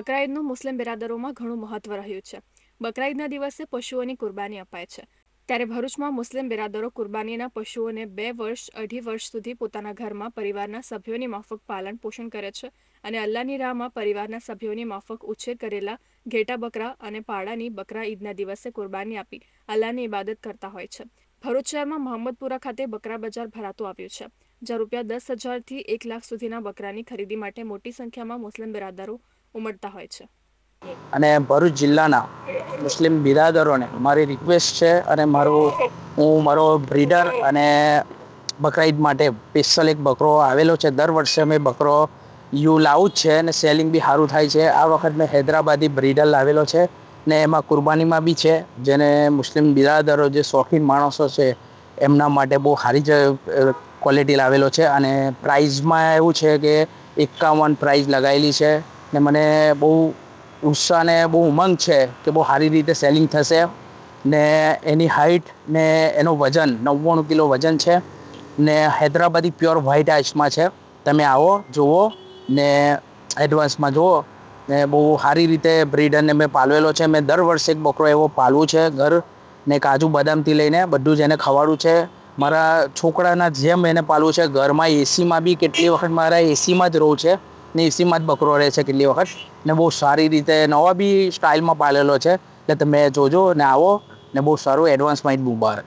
બકરા ઈદનું મુસ્લિમ બિરાદરોમાં ઘણું મહત્વ રહ્યું છે. બકરા ઈદના દિવસે પશુઓની કુરબાની અપાય છે. ત્યારે ભરૂચમાં મુસ્લિમ બિરાદરો કુરબાનીના પશુઓને બે વર્ષ, અઢી વર્ષ સુધી પોતાના ઘરમાં પરિવારના સભ્યોની માફક પાલન પોષણ કરે છે અને અલ્લાહની રાહમાં પરિવારના સભ્યોની માફક ઉછેર કરેલા ઘેટા બકરા અને પાડાની બકરા ઈદના દિવસે કુરબાની આપી અલ્લાહની ઇબાદત કરતા હોય છે. ભરૂચ શહેરમાં મોહમ્મદપુરા ખાતે બકરા બજાર ભરાતું આવ્યું છે. જ્યાં રૂપિયા દસ હજારથી એક લાખ સુધીના બકરાની ખરીદી માટે મોટી સંખ્યામાં મુસ્લિમ બિરાદરો ઉમટતા હોય છે. અને ભરૂચ જિલ્લાના મુસ્લિમ બિરાદરોને મારી રિક્વેસ્ટ છે અને મારું, હું મારો બ્રીડર અને બકરા ઈદ માટે સ્પેશિયલ એક બકરો આવેલો છે. દર વર્ષે મેં બકરો યુ લાવું જ છે અને સેલિંગ બી સારું થાય છે. આ વખત મેં હૈદરાબાદી બ્રીડર લાવેલો છે ને એમાં કુરબાનીમાં બી છે. જેને મુસ્લિમ બિરાદરો જે શોખીન માણસો છે, એમના માટે બહુ સારી જ ક્વોલિટી લાવેલો છે અને પ્રાઇઝમાં એવું છે કે એકાવન પ્રાઇઝ લગાવેલી છે ને મને બહુ ઉત્સાહ ને બહુ ઉમંગ છે કે બહુ સારી રીતે સેલિંગ થશે ને એની હાઇટ ને એનું વજન નવ્વાણું કિલો વજન છે ને હૈદરાબાદી પ્યોર વ્હાઇટ આઈસમાં છે. તમે આવો, જુઓ ને એડવાન્સમાં જુઓ ને બહુ સારી રીતે બ્રીડરને મેં પાલવેલો છે. મેં દર વર્ષે એક બકરો એવો પાલવું છે ઘર ને કાજુ બદામથી લઈને બધું જ એને ખવાડું છે. મારા છોકરાના જેમ એને પાલવું છે. ઘરમાં એસીમાં બી કેટલી વખત મારા એસીમાં જ રહું છે ને એસીમાં જ બકરો રહે છે કેટલી વખત. ને બહુ સારી રીતે નવા બી સ્ટાઇલમાં પાલેલો છે. એટલે તમે જોજો ને આવો ને બહુ સારું એડવાન્સમાં જ મુબારક